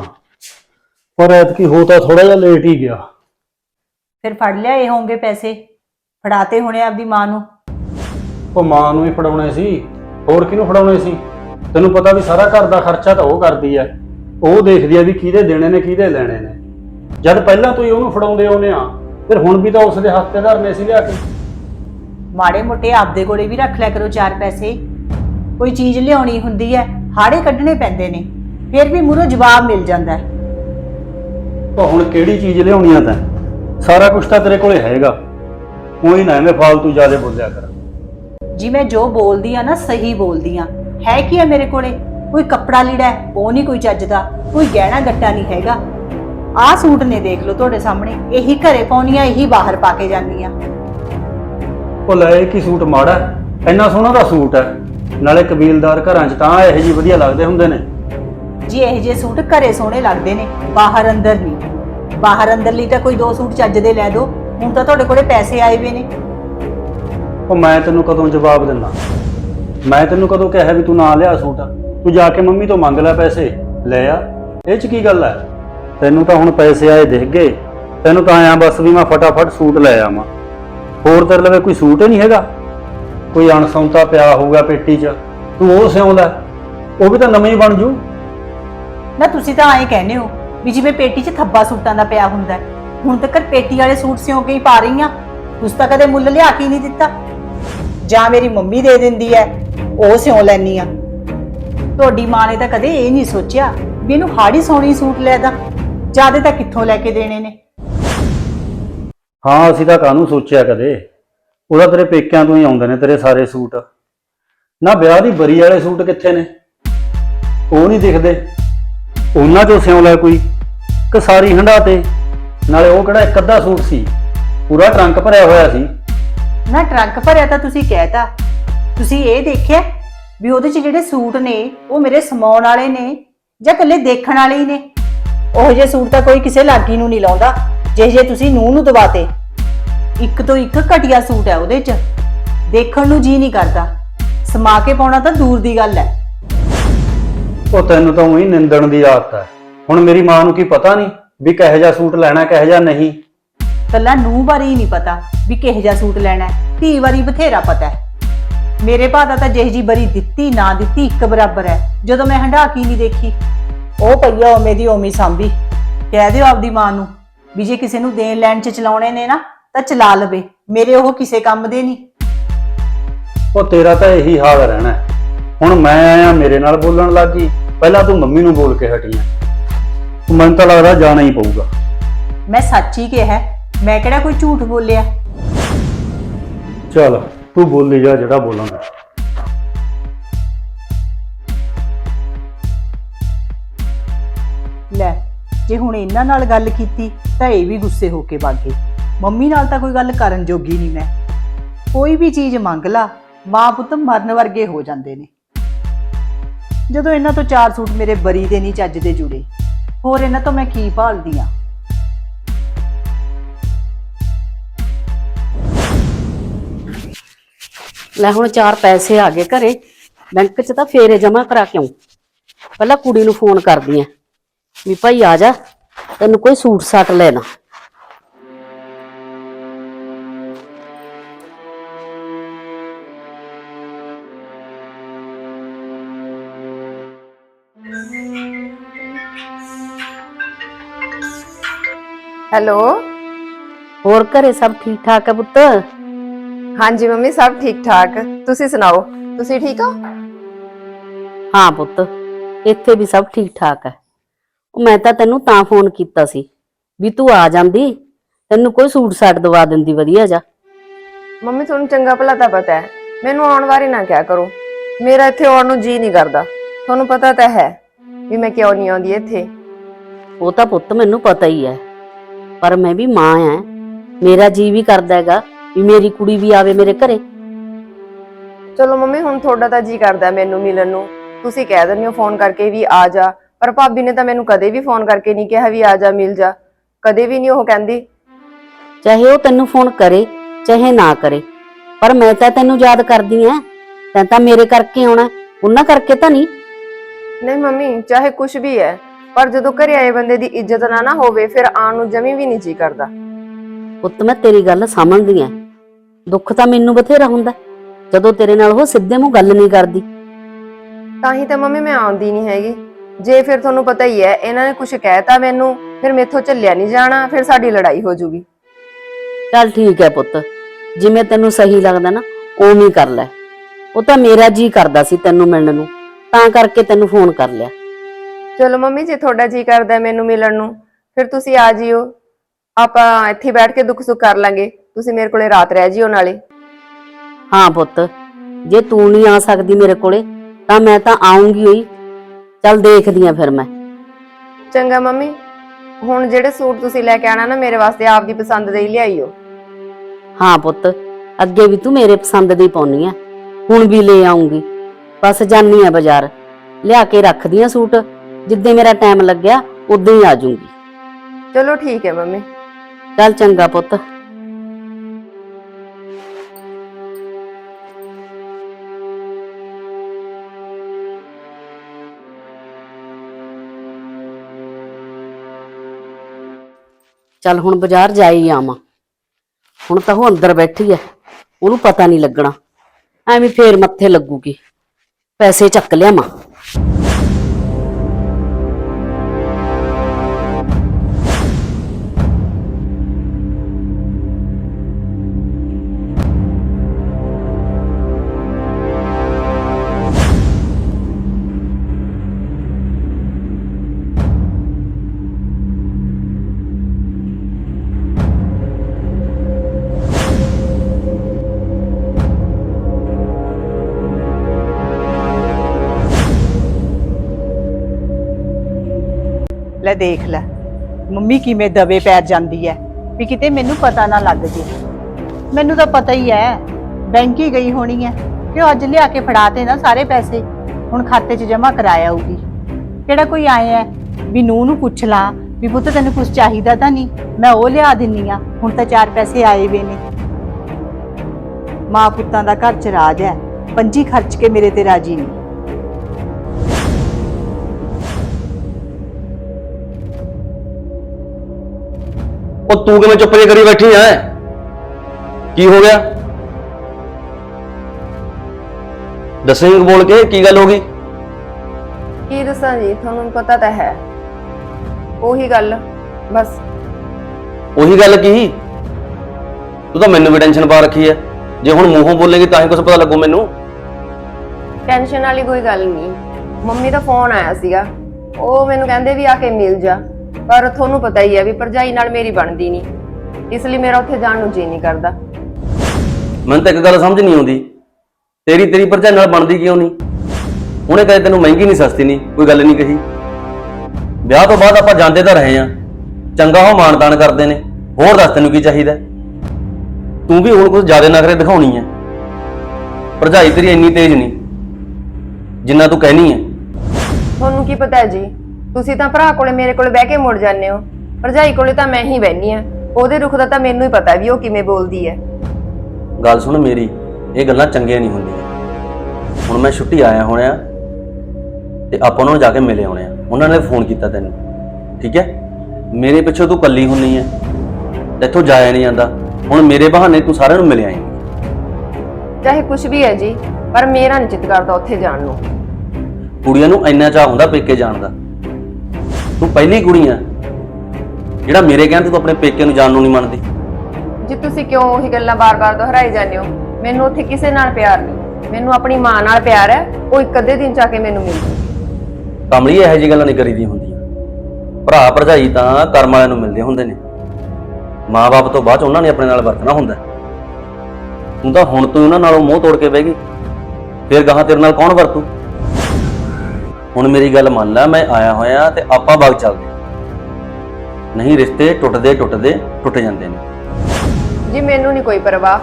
ਪਰ ਐਤਕੀ ਹੋ ਤਾਂ ਥੋੜਾ ਜਿਹਾ ਲੇਟ ਹੀ ਗਿਆ। ਫਿਰ ਫੜ ਲਿਆਏ ਹੋਣਗੇ ਪੈਸੇ। ਫੜਾਤੇ ਹੋਣੇ ਆਪਦੀ ਮਾਂ ਨੂੰ। ਉਹ ਮਾਂ ਨੂੰ ਹੀ ਫੜਾਉਣੇ ਸੀ। ਹੋਰ ਕਿਹਨੂੰ ਫੜਾਉਣੇ ਸੀ? ਤੈਨੂੰ ਪਤਾ ਵੀ ਸਾਰਾ ਘਰ ਦਾ ਖਰਚਾ ਤਾਂ ਉਹ ਕਰਦੀ ਐ। ਉਹ ਦੇਖਦੀ ਐ ਵੀ ਕਿਹਦੇ ਦੇਣੇ ਨੇ ਕਿਹਦੇ ਲੈਣੇ ਨੇ। ਜਦ ਪਹਿਲਾਂ ਤੋਂ ਹੀ ਉਹਨੂੰ ਫੜਾਉਂਦੇ ਆਉਨੇ ਆ ਫਿਰ ਹੁਣ ਵੀ ਤਾਂ ਉਸ ਦੇ ਹੱਥ ਤੇ ਧਰਨੇ ਸੀ ਲਿਆ ਕੇ। ਮਾੜੇ ਮੋਟੇ ਆਪਦੇ ਕੋਲੇ ਵੀ ਰੱਖ ਲਿਆ ਕਰੋ ਚਾਰ ਪੈਸੇ। ਕੋਈ ਚੀਜ਼ ਲਿਆਉਣੀ ਹੁੰਦੀ ਹੈ ਹਾੜੇ ਕੱਢਣੇ ਪੈਂਦੇ ਨੇ ਫਿਰ ਵੀ ਮੂਹਰੋਂ ਜਵਾਬ ਮਿਲ ਜਾਂਦਾ ਹੈ। ਉਹ ਹੁਣ ਕਿਹੜੀ ਚੀਜ਼ ਲਿਆਉਣੀ ਆ ਤੈਂ? ਸਾਰਾ ਕੁਝ ਤਾਂ ਤੇਰੇ ਕੋਲੇ ਹੈਗਾ। ਕੋਈ ਨਾ ਐਵੇਂ ਫਾਲਤੂ ਜਿਆਦੇ ਬੋਲਿਆ ਕਰ। ਜੀ ਮੈਂ ਜੋ ਬੋਲਦੀ ਆ ਨਾ ਸਹੀ ਬੋਲਦੀ ਆ। ਹੈ ਕੀ ਹੈ ਮੇਰੇ ਕੋਲੇ? ਕੋਈ ਕੱਪੜਾ ਲੀੜਾ ਹੈ ਉਹ ਨਹੀਂ ਕੋਈ ਚੱਜ ਦਾ ਕੋਈ ਗਹਿਣਾ ਗੱਟਾ ਨਹੀਂ ਹੈਗਾ। ਆਹ ਸੂਟ ਨੇ ਦੇਖ ਲਓ ਤੁਹਾਡੇ ਸਾਹਮਣੇ ਇਹੀ ਘਰੇ ਪਾਉਣੀਆਂ ਇਹੀ ਬਾਹਰ ਪਾ ਕੇ ਜਾਂਦੀਆਂ ਉਹ ਲੈ ਕੀ ਸੂਟ ਮਾੜਾ ਹੈ? ਇੰਨਾ ਸੋਹਣਾ ਦਾ ਸੂਟ ਹੈ। ਨਾਲੇ ਕਬੀਲਦਾਰ ਘਰਾਂ 'ਚ ਤਾਂ ਇਹੋ ਜਿਹੇ ਵਧੀਆ ਲੱਗਦੇ ਹੁੰਦੇ ਨੇ। ਜੀ ਇਹ ਜੇ ਸੂਟ ਘਰੇ ਸੋਹਣੇ ਲੱਗਦੇ ਨੇ ਬਾਹਰ ਅੰਦਰ ਨਹੀਂ। ਬਾਹਰ ਅੰਦਰ ਲਈ ਤਾਂ ਕੋਈ ਦੋ ਸੂਟ ਚੱਜ ਦੇ ਲੈ ਦਿਓ ਹੁਣ ਤਾਂ ਤੁਹਾਡੇ ਕੋਲੇ ਪੈਸੇ ਆਏ ਵੇ ਨੇ। ਉਹ ਮੈਂ ਤੈਨੂੰ ਕਦੋਂ ਜਵਾਬ ਦਿੰਦਾ? ਮੈਂ ਤੈਨੂੰ ਕਦੋਂ ਕਿਹਾ ਵੀ ਤੂੰ ਨਾ ਲਿਆ ਸੂਟ? ਤੂੰ ਜਾ ਕੇ ਮੰਮੀ ਤੋਂ ਮੰਗ ਲੈ ਪੈਸੇ। ਲੈ ਆ। ਇਹ 'ਚ ਕੀ ਗੱਲ ਹੈ? ਤੈਨੂੰ ਤਾਂ ਹੁਣ ਪੈਸੇ ਆਏ ਦਿਖ ਗਏ। ਤੈਨੂੰ ਤਾਂ ਆਇਆ ਬਸ ਵੀ ਮੈਂ ਫਟਾਫਟ ਸੂਟ ਲੈ ਆਵਾਂ। ਹੋਰ ਤੇਰੇ ਲਵੇ ਕੋਈ ਸੂਟ ਨਹੀਂ ਹੈਗਾ। ਕੋਈ ਅਣਸੌਂਤਾ ਪਿਆ ਹੋਊਗਾ ਪੇਟੀ 'ਚ। ਤੂੰ ਉਹ ਸਿਉਂਦਾ ਉਹ ਵੀ ਤਾਂ ਨਵਾਂ ਹੀ ਬਣ ਜੂ। ਨਾ ਤੁਸੀਂ ਤਾਂ ਐਂ ਕਹਿੰਦੇ ਹੋ ਵੀ ਜਿਵੇਂ ਪੇਟੀ 'ਚ ਥੱਬਾ ਸੂਟਾਂ ਦਾ ਪਿਆ ਹੁੰਦਾ ਹੈ। ਹੁਣ ਤੱਕ ਪੇਟੀ ਵਾਲੇ ਸੂਟ ਸਿਉਂ ਕੇ ਹੀ ਪਾ ਰਹੀ ਆ ਤੁਸੀਂ ਤਾਂ ਕਦੇ ਮੁੱਲ ਲਿਆ ਕੇ ਹੀ ਨਹੀਂ ਦਿੱਤਾ। ਜਾਂ ਮੇਰੀ ਮੰਮੀ ਦੇ ਦਿੰਦੀ ਹੈ। ਉਹ ਸਿਉਂ ਲੈਣੀ ਆ ਤੁਹਾਡੀ ਮਾਂ ਨੇ ਤਾਂ ਕਦੇ ਇਹ ਨਹੀਂ ਸੋਚਿਆ ਵੀ ਇਹਨੂੰ ਹਾੜੀ ਸੋਹਣੀ ਸੂਟ ਲੈ ਦਾਂ। ਜਿਆਦੇ ਤਾਂ ਕਿੱਥੋਂ ਲੈ ਕੇ ਦੇਣੇ ਨੇ? ਹਾਂ, ਅਸੀਂ ਤਾਂ ਕਾਹਨੂੰ ਸੋਚਿਆ ਕਦੇ? ਉਹਦਾ ਤੇਰੇ ਪੇਕਿਆਂ ਤੋਂ ਹੀ ਆਉਂਦੇ ਨੇ ਤੇਰੇ ਸਾਰੇ ਸੂਟ। ਨਾ ਵਿਆਹ ਦੀ ਬਰੀ ਵਾਲੇ ਸੂਟ ਕਿੱਥੇ ਨੇ? ਉਹ ਨਹੀਂ ਦਿਖਦੇ। ਉਹਨਾਂ ਚੋਂ ਸਿਉਂ ਲੈ ਕੋਈ। ਕਿ ਸਾਰੀ ਹੰਡਾ ਤੇ। ਨਾਲੇ ਉਹ ਕਿਹੜਾ ਇੱਕ ਅੱਧਾ ਸੂਟ ਸੀ। ਪੂਰਾ ਟਰੰਕ ਭਰਿਆ ਹੋਇਆ ਸੀ। ਨਾ ਟਰੰਕ ਭਰਿਆ ਤਾਂ ਤੁਸੀਂ ਕਹਿਤਾ। ਤੁਸੀਂ ਇਹ ਦੇਖਿਆ ਵੀ ਉਹਦੇ 'ਚ ਜਿਹੜੇ ਸੂਟ ਨੇ, ਉਹ ਮੇਰੇ ਸਮਾਉਣ ਵਾਲੇ ਨੇ ਜਾਂ ਇਕੱਲੇ ਦੇਖਣ ਵਾਲੇ ਹੀ ਨੇ? ਉਹ ਜਿਹੇ ਸੂਟ ਤਾਂ ਕੋਈ ਕਿਸੇ ਲਾਗੀ ਨੂੰ ਨਹੀਂ ਲਾਉਂਦਾ। ਜੇ ਜੇ ਤੁਸੀਂ ਨੂੰਹ ਨੂੰ ਦਬਾਤੇ ਇੱਕ ਤੋਂ ਇੱਕ ਘਟੀਆ ਸੂਟ ਹੈ ਉਹਦੇ 'ਚ। ਦੇਖਣ ਨੂੰ ਜੀ ਨਹੀਂ ਕਰਦਾ। ਸਮਾ ਕੇ ਪਾਉਣਾ ਤਾਂ ਦੂਰ ਦੀ ਗੱਲ ਹੈ। ਉਹ ਤੈਨੂੰ ਤਾਂ ਉਹੀ ਨਿੰਦਣ ਦੀ ਆਦਤ ਹੈ। ਹੁਣ ਮੇਰੀ ਮਾਂ ਨੂੰ ਕੀ ਪਤਾ ਨਹੀਂ ਵੀ ਕਿਹੋ ਜਿਹਾ ਸੂਟ ਲੈਣਾ ਕਿਹੋ ਜਿਹਾ ਨਹੀਂ? ਕੱਲਾ ਨੂੰਹ ਬਾਰੇ ਹੀ ਨਹੀਂ ਪਤਾ ਵੀ ਕਿਹੋ ਜਿਹਾ ਸੂਟ ਲੈਣਾ ਹੈ। ਧੀ ਵਾਰੀ ਬਥੇਰਾ ਪਤਾ ਹੈ। ਮੇਰੇ ਭਾਅ ਦਾ ਤਾਂ ਜਿਹੀ ਜੀ ਬਰੀ ਦਿੱਤੀ ਨਾ ਦਿੱਤੀ ਇੱਕ ਬਰਾਬਰ ਹੈ। ਜਦੋਂ ਮੈਂ ਹੰਡਾ ਕੀ ਨਹੀਂ ਦੇਖੀ। ਉਹ ਪਈਆ ਓਵੇਂ ਦੀ ਓਮੀ ਸਾਂਭੀ। ਕਹਿ ਦਿਓ ਆਪਦੀ ਮਾਂ ਨੂੰ ਵੀ ਜੇ ਕਿਸੇ ਨੂੰ ਦੇਣ ਲੈਣ ਚ ਚਲਾਉਣੇ ਨੇ ਨਾ ਤਾਂ ਚਲਾ ਲਵੇ। ਮੇਰੇ ਉਹ ਕਿਸੇ ਕੰਮ ਦੇ ਨਹੀਂ। ਉਹ ਤੇਰਾ ਤਾਂ ਇਹੀ ਹਾਲ ਰਹਿਣਾ ਹੈ। ਹੁਣ ਮੈਂ ਆਇਆ ਮੇਰੇ ਨਾਲ ਬੋਲਣ ਲੱਗ ਗਈ। ਪਹਿਲਾਂ ਤੂੰ ਮੰਮੀ ਨੂੰ ਬੋਲ ਕੇ ਹਟੀ ਆ ਮੈਨੂੰ ਤਾਂ ਲੱਗਦਾ ਜਾਣਾ ਹੀ ਪਊਗਾ। ਮੈਂ ਸੱਚ ਹੀ ਕਿਹਾ ਮੈਂ ਕਿਹੜਾ ਕੋਈ ਝੂਠ ਬੋਲਿਆ? ਚੱਲ ਤੂੰ ਬੋਲੀ ਜਾ ਜਿਹੜਾ ਬੋਲਣਾ। ਲੈ ਜੇ ਹੁਣ ਇਹਨਾਂ ਨਾਲ ਗੱਲ ਕੀਤੀ ਤਾਂ ਇਹ ਵੀ ਗੁੱਸੇ ਹੋ ਕੇ ਬਾਗੇ ਮੰਮੀ ਨਾਲ ਤਾਂ ਕੋਈ ਗੱਲ ਕਰਨ ਜੋਗੀ ਨਹੀਂ ਮੈਂ। ਕੋਈ ਵੀ ਚੀਜ਼ ਮੰਗ ਲਾ, ਮਾਂ ਪੁੱਤ ਮਰਨ ਵਰਗੇ ਹੋ ਜਾਂਦੇ ਨੇ। ਜਦੋਂ ਇਹਨਾਂ ਤੋਂ ਚਾਰ ਸੂਟ ਮੇਰੇ ਬਰੀ ਦੇ ਨਹੀਂ ਚੱਜ ਦੇ ਜੁੜੇ, ਹੋਰ ਇਹਨਾਂ ਤੋਂ ਮੈਂ ਕੀ ਭਾਲਦੀ ਆ? ਲੈ ਹੁਣ ਚਾਰ ਪੈਸੇ ਆ ਗਏ ਘਰੇ, ਬੈਂਕ 'ਚ ਤਾਂ ਫੇਰੇ ਜਮਾ ਕਰਾ ਕੇ ਆਉਂ ਪਹਿਲਾਂ ਕੁੜੀ ਨੂੰ ਫੋਨ ਕਰਦੀ ਆ, ਵੀ ਭਾਈ ਆ ਜਾ, ਤੈਨੂੰ ਕੋਈ ਸੂਟ ਸਾਟ ਲੈਣਾ। ਹੈਲੋ। ਹੋਰ ਘਰੇ ਸਭ ਠੀਕ ਠਾਕ ਹੈ ਪੁੱਤ? ਹਾਂਜੀ ਮੰਮੀ ਸਭ ਠੀਕ ਠਾਕ। ਤੁਸੀਂ ਸੁਣਾਓ? ਤੁਸੀਂ ਠੀਕ ਹੋ? ਹਾਂ ਪੁੱਤ ਇੱਥੇ ਵੀ ਸਭ ਠੀਕ ਠਾਕ ਹੈ ਉਹ ਮੈਂ ਤਾਂ ਤੈਨੂੰ ਤਾਂ ਫੋਨ ਕੀਤਾ ਸੀ ਵੀ ਤੂੰ ਆ ਜਾਂਦੀ ਤੈਨੂੰ ਕੋਈ ਸੂਟ ਸਾਟ ਦਵਾ ਦਿੰਦੀ ਵਧੀਆ ਜਾ ਮੰਮੀ ਤੁਹਾਨੂੰ ਚੰਗਾ ਭਲਾ ਤਾਂ ਪਤਾ ਹੈ। ਮੈਨੂੰ ਆਉਣ ਵਾਰੀ ਨਾ ਕਿਹਾ ਕਰੋ। ਮੇਰਾ ਇੱਥੇ ਆਉਣ ਨੂੰ ਜੀ ਨਹੀਂ ਕਰਦਾ। ਤੁਹਾਨੂੰ ਪਤਾ ਤਾਂ ਹੈ ਵੀ ਮੈਂ ਕਿਉਂ ਨਹੀਂ ਆਉਂਦੀ ਇੱਥੇ। ਉਹ ਤਾਂ ਪੁੱਤ ਮੈਨੂੰ ਪਤਾ ਹੀ ਹੈ। ਪਰ ਮੈਂ ਵੀ ਮਾਂ ਐ। ਮੇਰਾ ਜੀ ਵੀ ਕਰਦਾ ਹੈਗਾ ਵੀ ਮੇਰੀ ਕੁੜੀ ਵੀ ਆਵੇ ਮੇਰੇ ਘਰੇ। ਚਲੋ ਮੰਮੀ ਹੁਣ ਤੁਹਾਡਾ ਤਾਂ ਜੀ ਕਰਦਾ ਮੈਨੂੰ ਮਿਲਣ ਨੂੰ। ਤੁਸੀਂ ਕਹਿ ਦਿੰਦੇ ਹੋ ਫੋਨ ਕਰਕੇ ਵੀ ਆ ਜਾ। ਪਰ ਭਾਬੀ ਨੇ ਤਾਂ ਮੈਨੂੰ ਕਦੇ ਵੀ ਫੋਨ ਕਰਕੇ ਨਹੀਂ ਕਿਹਾ ਵੀ ਆ ਜਾ ਮਿਲ ਜਾ। ਕਦੇ ਵੀ ਨਹੀਂ ਉਹ ਕਹਿੰਦੀ। ਚਾਹੇ ਉਹ ਤੈਨੂੰ ਫੋਨ ਕਰੇ ਚਾਹੇ ਨਾ ਕਰੇ। ਪਰ ਮੈਂ ਤਾਂ ਤੈਨੂੰ ਯਾਦ ਕਰਦੀ ਐ। ਤੈਂ ਤਾਂ ਮੇਰੇ ਕਰਕੇ ਆਉਣਾ। ਉਹਨਾਂ ਕਰਕੇ ਤਾਂ ਨਹੀਂ। ਨਹੀਂ ਮੰਮੀ ਚਾਹੇ ਕੁਝ ਵੀ ਹੈ ਪਰ ਜਦੋਂ ਘਰੇ ਆਏ ਬੰਦੇ ਦੀ ਇੱਜ਼ਤ ਨਾ ਨਾ ਹੋਵੇ ਫਿਰ ਆਉਣ ਨੂੰ ਜਮੀ ਵੀ ਨਹੀਂ ਜੀ ਕਰਦਾ। ਪੁੱਤ ਮੈਂ ਤੇਰੀ ਗੱਲ ਸਮਝਦੀ ਐ ਦੁੱਖ ਤਾਂ ਮੈਨੂੰ ਬਥੇਰਾ ਹੁੰਦਾ। ਜਦੋਂ ਤੇਰੇ ਨਾਲ ਉਹ ਸਿੱਧੇ ਮੂੰਹ ਗੱਲ ਨਹੀਂ ਕਰਦੀ। ਤਾਂ ਹੀ ਤਾਂ ਮੰਮੀ ਮੈਂ ਆਉਂਦੀ ਨਹੀਂ ਹੈਗੀ। ਜੇ ਫਿਰ ਤੁਹਾਨੂੰ ਪਤਾ ਹੀ ਹੈ ਇਹਨਾਂ ਨੇ ਕੁਝ ਕਹਿਤਾ ਮੈਨੂੰ ਫਿਰ ਮੇਥੋਂ ਚੱਲਿਆ ਨਹੀਂ ਜਾਣਾ ਫਿਰ ਸਾਡੀ ਲੜਾਈ ਹੋ ਜੂਗੀ। ਚੱਲ ਠੀਕ ਹੈ ਪੁੱਤ। ਜਿਵੇਂ ਤੈਨੂੰ ਸਹੀ ਲੱਗਦਾ ਨਾ ਉਵੇਂ ਹੀ ਕਰ ਲੈ। ਉਹ ਤਾਂ ਮੇਰਾ ਜੀ ਕਰਦਾ ਸੀ ਤੈਨੂੰ ਮਿਲਣ ਨੂੰ। ਤਾਂ ਕਰਕੇ ਤੈਨੂੰ ਫੋਨ ਕਰ ਲਿਆ। ਚਲੋ ਮੰਮੀ ਜੇ ਤੁਹਾਡਾ ਜੀ ਕਰਦਾ ਮੈਨੂੰ ਮਿਲਣ ਨੂੰ। ਫਿਰ ਤੁਸੀਂ ਆ ਜਿਓ। ਆਪਾਂ ਇੱਥੇ ਬੈਠ ਕੇ ਦੁੱਖ ਸੁੱਖ ਕਰ ਲਾਂਗੇ। ਤੁਸੀਂ ਮੇਰੇ ਕੋਲੇ ਰਾਤ ਰਹਿ ਜਿਓ ਨਾਲੇ। ਹਾਂ ਪੁੱਤ ਜੇ ਤੂੰ ਨਹੀਂ ਆ ਸਕਦੀ ਮੇਰੇ ਕੋਲੇ ਤਾਂ ਮੈਂ ਤਾਂ ਆਉਂਗੀ ਹੋਈ ਚੱਲ ਦੇਖਦੀ ਆ ਫਿਰ ਮੈਂ। ਚੰਗਾ ਮੰਮੀ ਹੁਣ ਜਿਹੜੇ ਸੂਟ ਤੁਸੀਂ ਲੈ ਕੇ ਆਣਾ ਨਾ ਮੇਰੇ ਵਾਸਤੇ ਆਪਦੀ ਪਸੰਦ ਦੇ ਹੀ ਲਿਆਈਓ। ਹਾਂ ਪੁੱਤ ਅੱਗੇ ਵੀ ਤੂੰ ਮੇਰੇ ਪਸੰਦ ਦੀ ਪਾਉਣੀ ਆ। ਹੁਣ ਵੀ ਲੈ ਆਉਂਗੀ ਬਸ ਜਾਨੀ ਆ ਬਾਜ਼ਾਰ। ਲਿਆ ਕੇ ਰੱਖਦੀ ਆ ਸੂਟ। ਜਿੱਦੇ ਮੇਰਾ ਟਾਈਮ ਲੱਗਿਆ ਉਦੋਂ ਹੀ ਆ ਜਾਊਂਗੀ। ਚਲੋ ਠੀਕ ਹੈ ਮੰਮੀ। ਚੱਲ ਚੰਗਾ ਪੁੱਤ। ਚੱਲ ਹੁਣ ਬਾਜ਼ਾਰ ਜਾਈ ਆਵਾਂ। ਹੁਣ ਤਾਂ ਉਹ ਅੰਦਰ ਬੈਠੀ ਐ ਉਹਨੂੰ ਪਤਾ ਨਹੀਂ ਲੱਗਣਾ। ਐਵੇਂ ਫੇਰ ਮੱਥੇ ਲੱਗੂਗੀ। ਪੈਸੇ ਚੱਕ ਲਿਆਵਾਂ। ਲੈ ਦੇਖ ਲੈ। ਮੰਮੀ ਕਿਵੇਂ ਦਵੇ ਪੈਰ ਜਾਂਦੀ ਐ। ਵੀ ਕਿਤੇ ਮੈਨੂੰ ਪਤਾ ਨਾ ਲੱਗ ਜੇ। ਮੈਨੂੰ ਤਾਂ ਪਤਾ ਹੀ ਐ, ਬੈਂਕ ਹੀ ਗਈ ਹੋਣੀ ਐ ਕਿ ਉਹ ਅੱਜ ਲਿਆ ਕੇ ਫੜਾਤੇ ਨਾ ਸਾਰੇ ਪੈਸੇ, ਹੁਣ ਖਾਤੇ 'ਚ ਜਮ੍ਹਾਂ ਕਰਾਇਆ ਆਊਗੀ ਕਿਹੜਾ ਕੋਈ ਆਏ ਐ ਵੀ ਨੂੰ ਨੂੰ ਪੁੱਛ ਲਾ, ਵੀ ਪੁੱਤ ਤੈਨੂੰ ਕੁਝ ਚਾਹੀਦਾ ਤਾਂ ਨਹੀਂ, ਮੈਂ ਉਹ ਲਿਆ ਦਿੰਨੀ ਆ, ਹੁਣ ਤਾਂ ਚਾਰ ਪੈਸੇ ਆਏ ਵੇ ਨੇ। ਮਾਂ ਪੁੱਤਾਂ ਦਾ ਘਰ ਚ ਰਾਜ ਐ, ਪੰਜੀ ਖਰਚ ਕੇ ਮੇਰੇ ਤੇ ਰਾਜੀ ਨਹੀਂ। ਉਹ ਤੂੰ ਕਿਵੇਂ ਚੁੱਪ ਜੇ ਕਰੀ ਬੈਠੀ ਐ? ਕੀ ਹੋ ਗਿਆ? ਦੱਸੇਂਗੇ ਬੋਲ ਕੇ ਕੀ ਗੱਲ ਹੋ ਗਈ? ਕੀ ਦੱਸਾਂ ਜੀ ਤੁਹਾਨੂੰ ਪਤਾ ਤਾਂ ਹੈ। ਉਹੀ ਗੱਲ ਬਸ। ਉਹੀ ਗੱਲ ਕੀ? ਤੂੰ ਤਾਂ ਮੈਨੂੰ ਵੀ ਟੈਨਸ਼ਨ ਪਾ ਰੱਖੀ ਐ। ਜੇ ਹੁਣ ਮੂੰਹੋਂ ਬੋਲੇਗੀ ਤਾਂ ਹੀ ਕੁਝ ਪਤਾ ਲੱਗੂ ਮੈਨੂੰ। ਟੈਨਸ਼ਨ ਵਾਲੀ ਕੋਈ ਗੱਲ ਨਹੀਂ। ਮੰਮੀ ਦਾ ਫੋਨ ਆਇਆ ਸੀਗਾ। ਉਹ ਮੈਨੂੰ ਕਹਿੰਦੇ ਵੀ ਆ ਕੇ ਮਿਲ ਜਾ। ਪਰ ਤੁਹਾਨੂੰ ਪਤਾ ਹੀ ਹੈ ਵੀ ਭਰਜਾਈ ਨਾਲ ਮੇਰੀ ਬਣਦੀ ਨਹੀਂ। ਇਸ ਲਈ ਮੇਰਾ ਉੱਥੇ ਜਾਣ ਨੂੰ ਜੀ ਨਹੀਂ ਕਰਦਾ। ਮੈਨੂੰ ਤਾਂ ਇੱਕ ਗੱਲ ਸਮਝ ਨਹੀਂ ਆਉਂਦੀ। ਤੇਰੀ ਤੇਰੀ ਭਰਜਾਈ ਨਾਲ ਬਣਦੀ ਕਿਉਂ ਨਹੀਂ? ਉਹਨੇ ਕਦੇ ਤੈਨੂੰ ਮਹਿੰਗੀ ਨਹੀਂ ਸਸਤੀ ਨਹੀਂ ਕੋਈ ਗੱਲ ਨਹੀਂ ਕਹੀ। ਵਿਆਹ ਤੋਂ ਬਾਅਦ ਆਪਾਂ ਜਾਂਦੇ ਤਾਂ ਰਹੇ ਆ ਚੰਗਾ ਉਹ ਮਾਨਤਾਨ ਕਰਦੇ ਨੇ। ਹੋਰ ਦੱਸ ਤੈਨੂੰ ਕੀ ਚਾਹੀਦਾ? ਹੈ? ਤੂੰ ਵੀ ਹੁਣ ਕੁਝ ਜ਼ਿਆਦਾ ਨਖਰੇ ਦਿਖਾਉਣੀ ਹੈ। ਭਰਜਾਈ ਤੇਰੀ ਇੰਨੀ ਤੇਜ਼ ਨਹੀਂ ਜਿੰਨਾ ਤੂੰ ਕਹਿਨੀ ਹੈ। ਤੁਹਾਨੂੰ ਕੀ ਪਤਾ ਹੈ ਜੀ? ਤੁਸੀਂ ਤਾਂ ਭਰਾ ਕੋਲੇ ਮੇਰੇ ਕੋਲੇ ਬਹਿ ਕੇ ਮੁੜ ਜਾਂਦੇ ਹੋ। ਭਰਜਾਈ ਕੋਲੇ ਤਾਂ ਮੈਂ ਹੀ ਬਹਿਨੀ ਆ। ਉਹਦੇ ਰੁਖ ਦਾ ਤਾਂ ਮੈਨੂੰ ਹੀ ਪਤਾ ਵੀ ਉਹ ਕਿਵੇਂ ਬੋਲਦੀ ਹੈ ਗੱਲ ਸੁਣ ਮੇਰੀ ਇਹ ਗੱਲਾਂ ਚੰਗੀਆਂ ਨਹੀਂ ਹੁੰਦੀਆਂ। ਹੁਣ ਮੈਂ ਛੁੱਟੀ ਆਇਆ ਹੋਣਿਆ ਤੇ ਆਪਾਂ ਉਹਨਾਂ ਨੂੰ ਜਾ ਕੇ ਮਿਲੇ ਆਉਣੇ ਆ ਉਹਨਾਂ ਨੇ ਫੋਨ ਕੀਤਾ ਤੈਨੂੰ। ਠੀਕ ਹੈ? ਮੇਰੇ ਪਿੱਛੋਂ ਤੂੰ ਕੱਲੀ ਹੁੰਨੀ ਹੈ ਇੱਥੋਂ ਜਾਇਆ ਨਹੀਂ ਜਾਂਦਾ। ਹੁਣ ਮੇਰੇ ਬਹਾਨੇ ਤੂੰ ਸਾਰਿਆਂ ਨੂੰ ਮਿਲ ਆਈ। ਚਾਹੇ ਕੁਝ ਵੀ ਹੈ ਜੀ ਪਰ ਮੇਰਾ ਨਹੀਂ ਚਿੱਤ ਕਰਦਾ ਉੱਥੇ ਜਾਣ ਨੂੰ। ਕੁੜੀਆਂ ਨੂੰ ਇੰਨਾ ਚਾਹ ਹੁੰਦਾ ਪੇਕੇ ਜਾਣ ਦਾ। ਤੂੰ ਪਹਿਲੀ ਕੁੜੀ ਆ। ਜਿਹੜਾ ਮੇਰੇ ਕਹਿਣ ਤੇ ਤੂੰ ਆਪਣੇ ਪੇਕੇ ਨੂੰ ਜਾਣ ਨੂੰ ਨਹੀਂ ਮੰਨਦੀ। ਜੀ ਤੁਸੀਂ ਕਿਉਂ ਉਹੀ ਗੱਲਾਂ ਬਾਰ-ਬਾਰ ਦੁਹਰਾਈ ਜਾਂਦੇ ਹੋ? ਮੈਨੂੰ ਉੱਥੇ ਕਿਸੇ ਨਾਲ ਪਿਆਰ ਨਹੀਂ। ਮੈਨੂੰ ਆਪਣੀ ਮਾਂ ਨਾਲ ਪਿਆਰ ਹੈ। ਉਹ ਇੱਕ ਅੱਧੇ ਦਿਨ ਚ ਆ ਕੇ ਮੈਨੂੰ ਮਿਲ ਜੂਗੀ ਕਮਲੀ ਇਹੋ ਜਿਹੀ ਗੱਲਾਂ ਨਹੀਂ ਕਰੀਦੀਆਂ ਹੁੰਦੀਆਂ ਭਰਾ ਭਰਜਾਈ ਤਾਂ ਕਰਮ ਵਾਲਿਆਂ ਨੂੰ ਮਿਲਦੇ ਹੁੰਦੇ ਨੇ। ਮਾਂ-ਬਾਪ ਤੋਂ ਬਾਅਦ 'ਚ ਉਹਨਾਂ ਨੇ ਆਪਣੇ ਨਾਲ ਵਰਤਣਾ ਹੁੰਦਾ। ਤੂੰ ਤਾਂ ਹੁਣ ਤੋਂ ਉਹਨਾਂ ਨਾਲੋਂ ਮੂੰਹ ਤੋੜ ਕੇ ਬਹਿ ਗਈ। ਫਿਰ ਗਾਹਾਂ ਤੇਰੇ ਨਾਲ ਕੌਣ ਵਰਤੂ? ਹੁਣ ਮੇਰੀ ਗੱਲ ਮੰਨ ਲੈ ਮੈਂ ਆਇਆ ਹੋਇਆ ਤੇ ਆਪਾਂ ਬਾਗ ਚੱਲਦੇ ਹਾਂ। ਨਹੀਂ ਰਿਸ਼ਤੇ ਟੁੱਟਦੇ ਟੁੱਟਦੇ ਟੁੱਟ ਜਾਂਦੇ ਨੇ। ਜੀ ਮੈਨੂੰ ਨਹੀਂ ਕੋਈ ਪਰਵਾਹ।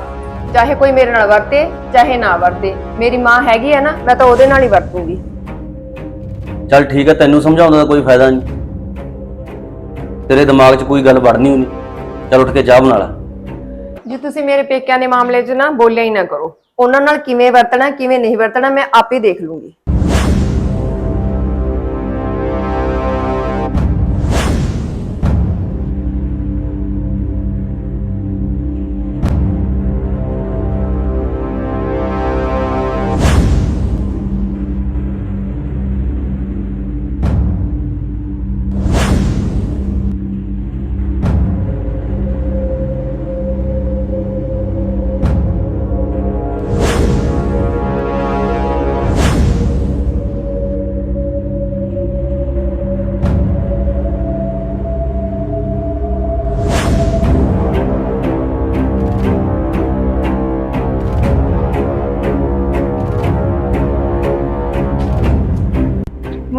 ਚਾਹੇ ਕੋਈ ਮੇਰੇ ਨਾਲ ਵਰਤੇ ਚਾਹੇ ਨਾ ਵਰਤੇ। ਮੇਰੀ ਮਾਂ ਹੈਗੀ ਹੈ ਨਾ ਮੈਂ ਤਾਂ ਉਹਦੇ ਨਾਲ ਹੀ ਵਰਤੂੰਗੀ। ਚੱਲ ਠੀਕ ਹੈ ਤੈਨੂੰ ਸਮਝਾਉਣ ਦਾ ਕੋਈ ਫਾਇਦਾ ਨਹੀਂ। ਤੇਰੇ ਦਿਮਾਗ 'ਚ ਕੋਈ ਗੱਲ ਵੜਨੀ ਹੋਣੀ ਚੱਲ ਉੱਠ ਕੇ ਚਾਹ ਬਣਾ ਲੈ। ਜੀ ਤੁਸੀਂ ਮੇਰੇ ਪੇਕਿਆਂ ਦੇ ਮਾਮਲੇ 'ਚ ਨਾ ਬੋਲਿਆ ਹੀ ਨਾ ਕਰੋ। ਉਹਨਾਂ ਨਾਲ ਕਿਵੇਂ ਵਰਤਣਾ ਕਿਵੇਂ ਨਹੀਂ ਵਰਤਣਾ ਮੈਂ ਆਪੇ ਦੇਖ ਲੂੰਗੀ।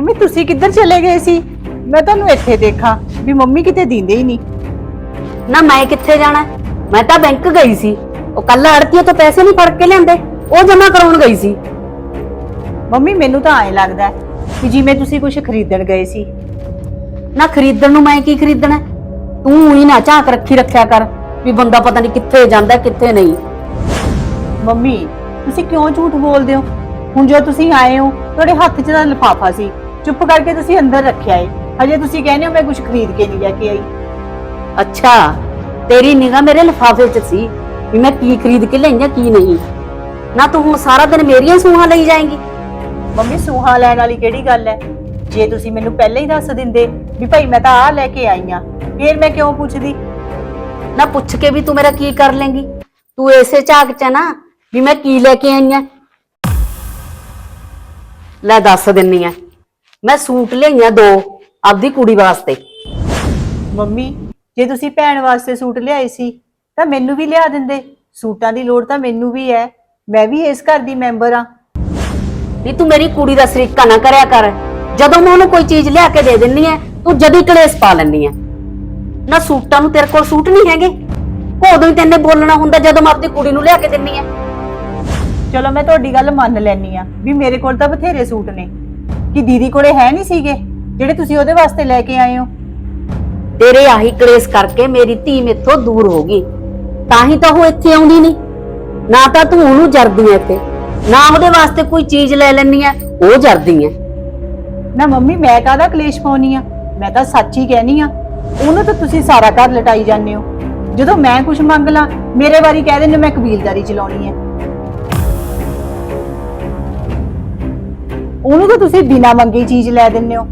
ਮੰਮੀ ਤੁਸੀਂ ਕਿੱਧਰ ਚਲੇ ਗਏ ਸੀ? ਮੈਂ ਤੁਹਾਨੂੰ ਇੱਥੇ ਦੇਖਾਂ ਵੀ ਮੰਮੀ ਕਿਤੇ ਦਿੰਦੇ ਹੀ ਨਹੀਂ। ਨਾ ਮੈਂ ਕਿੱਥੇ ਜਾਣਾ? ਹੈ? ਮੈਂ ਤਾਂ ਬੈਂਕ ਗਈ ਸੀ। ਉਹ ਕੱਲ ਅੜਤੀਏ ਤੋਂ ਪੈਸੇ ਨਹੀਂ ਫੜ ਕੇ ਲਿਆਂਦੇ। ਉਹ ਜਮਾ ਕਰਾਉਣ ਗਈ ਸੀ। ਮੰਮੀ ਮੈਨੂੰ ਤਾਂ ਐਂ ਲੱਗਦਾ ਹੈ ਕਿ ਜਿਵੇਂ ਤੁਸੀਂ ਕੁਝ ਖਰੀਦਣ ਗਏ ਸੀ। ਨਾ ਖਰੀਦਣ ਨੂੰ ਮੈਂ ਕੀ ਖਰੀਦਣਾ? ਹੈ? ਤੂੰ ਹੀ ਨਾ ਝਾਕ ਰੱਖੀ ਰੱਖਿਆ ਕਰ ਵੀ ਬੰਦਾ ਪਤਾ ਨਹੀਂ ਕਿੱਥੇ ਜਾਂਦਾ ਕਿੱਥੇ ਨਹੀਂ। ਮੰਮੀ ਤੁਸੀਂ ਕਿਉਂ ਝੂਠ ਬੋਲਦੇ ਹੋ? ਹੁਣ ਜੋ ਤੁਸੀਂ ਆਏ ਹੋ ਤੁਹਾਡੇ ਹੱਥ 'ਚ ਤਾਂ ਲਿਫਾਫਾ ਸੀ। ਚੁੱਪ ਕਰਕੇ ਤੁਸੀਂ ਅੰਦਰ ਰੱਖਿਆ ਏ। ਹਜੇ ਤੁਸੀਂ ਕਹਿੰਦੇ ਹੋ ਮੈਂ ਕੁਝ ਖਰੀਦ ਕੇ ਨਹੀਂ ਲੈ ਕੇ ਆਈ। ਅੱਛਾ ਤੇਰੀ ਨਿਗਾਹ ਮੇਰੇ ਲਿਫਾਫੇ 'ਚ ਸੀ ਵੀ ਮੈਂ ਕੀ ਖਰੀਦ ਕੇ ਲਿਆਈਆਂ ਕੀ ਨਹੀਂ। ਨਾ ਤੂੰ ਹੁਣ ਸਾਰਾ ਦਿਨ ਮੇਰੀਆਂ ਸੂਹਾਂ ਲਈ ਜਾਏਂਗੀ। ਮੰਮੀ ਸੂਹਾ ਲੈਣ ਵਾਲੀ ਕਿਹੜੀ ਗੱਲ ਹੈ ਜੇ ਤੁਸੀਂ ਮੈਨੂੰ ਪਹਿਲਾਂ ਹੀ ਦੱਸ ਦਿੰਦੇ ਵੀ ਭਾਈ ਮੈਂ ਤਾਂ ਆਹ ਲੈ ਕੇ ਆਈ ਆ ਫੇਰ ਮੈਂ ਕਿਉਂ ਪੁੱਛਦੀ? ਨਾ ਪੁੱਛ ਕੇ ਵੀ ਤੂੰ ਮੇਰਾ ਕੀ ਕਰ ਲੇਂਗੀ? ਤੂੰ ਐਸੇ ਝਾਕ 'ਚ ਹੈ ਨਾ ਵੀ ਮੈਂ ਕੀ ਲੈ ਕੇ ਆਈ ਆਂ? ਲੈ ਦੱਸ ਦਿੰਨੀ ਆ। ਮੈਂ ਸੂਟ ਲਿਆਈਆਂ ਦੋ ਆਪਦੀ ਕੁੜੀ ਵਾਸਤੇ। ਮੰਮੀ ਜੇ ਤੁਸੀਂ ਭੈਣ ਵਾਸਤੇ ਸੂਟ ਲਿਆਏ ਸੀ ਤਾਂ ਮੈਨੂੰ ਵੀ ਲਿਆ ਦਿੰਦੇ। ਸੂਟਾਂ ਦੀ ਲੋੜ ਤਾਂ ਮੈਨੂੰ ਵੀ ਹੈ ਮੈਂ ਵੀ ਇਸ ਘਰ ਦੀ ਮੈਂਬਰ ਆ। ਵੀ ਤੂੰ ਮੇਰੀ ਕੁੜੀ ਦਾ ਸਰੀਕਾ ਨਾ ਕਰਿਆ ਕਰ। ਜਦੋਂ ਮੈਂ ਉਹਨੂੰ ਕੋਈ ਚੀਜ਼ ਲਿਆ ਕੇ ਦੇ ਦਿੰਨੀ ਐ ਤੂੰ ਜਦੀ ਕਲੇਸ਼ ਪਾ ਲੈਂਦੀ ਐ। ਨਾ ਸੂਟਾਂ ਨੂੰ ਤੇਰੇ ਕੋਲ ਸੂਟ ਨਹੀਂ ਹੈਗੇ। ਉਦੋਂ ਹੀ ਤੈਨੇ ਬੋਲਣਾ ਹੁੰਦਾ ਜਦੋਂ ਮੈਂ ਆਪਦੀ ਕੁੜੀ ਨੂੰ ਲਿਆ ਕੇ ਦਿੰਨੀ ਐ। ਚਲੋ ਮੈਂ ਤੁਹਾਡੀ ਗੱਲ ਮੰਨ ਲੈਣੀ ਆ ਵੀ ਮੇਰੇ ਕੋਲ ਤਾਂ ਬਥੇਰੇ ਸੂਟ ਨੇ। ਕਿ ਦੀਦੀ ਕੋਲੇ ਹੈ ਨਹੀਂ ਸੀਗੇ ਜਿਹੜੇ ਤੁਸੀਂ ਉਹਦੇ ਵਾਸਤੇ ਲੈ ਕੇ ਆਏ ਹੋ? ਤੇਰੇ ਆਹੀ ਕਲੇਸ਼ ਕਰਕੇ ਮੇਰੀ ਧੀ ਮੇਥੋਂ ਦੂਰ ਹੋ ਗਈ। ਤਾਂ ਹੀ ਤਾਂ ਉਹ ਇੱਥੇ ਆਉਂਦੀ ਨਹੀਂ। ਨਾ ਤਾਂ ਤੂੰ ਉਹਨੂੰ ਜਰਦੀ ਐ ਇੱਥੇ ਨਾ ਉਹਦੇ ਵਾਸਤੇ ਕੋਈ ਚੀਜ਼ ਲੈ ਲੈਣੀ ਐ ਉਹ ਜਰਦੀ ਐ। ਨਾ ਮੰਮੀ ਮੈਂ ਕਾਹਦਾ ਕਲੇਸ਼ ਪਾਉਣੀ ਆ? ਮੈਂ ਤਾਂ ਸੱਚ ਹੀ ਕਹਿਨੀ ਆ ਉਹਨੂੰ ਤਾਂ ਤੁਸੀਂ ਸਾਰਾ ਘਰ ਲਟਾਈ ਜਾਂਦੇ ਹੋ। ਜਦੋਂ ਮੈਂ ਕੁਝ ਮੰਗ ਲਾਂ ਮੇਰੇ ਵਾਰੀ ਕਹਿ ਦਿੰਦੇ ਮੈਂ ਕਬੀਲਦਾਰੀ ਚਲਾਉਣੀ ਹੈ ਉਹਨੂੰ ਤਾਂ ਤੁਸੀਂ ਬਿਨਾ ਮੰਗੀ ਚੀਜ਼ ਲੈ ਦਿੰਦੇ ਹੋ।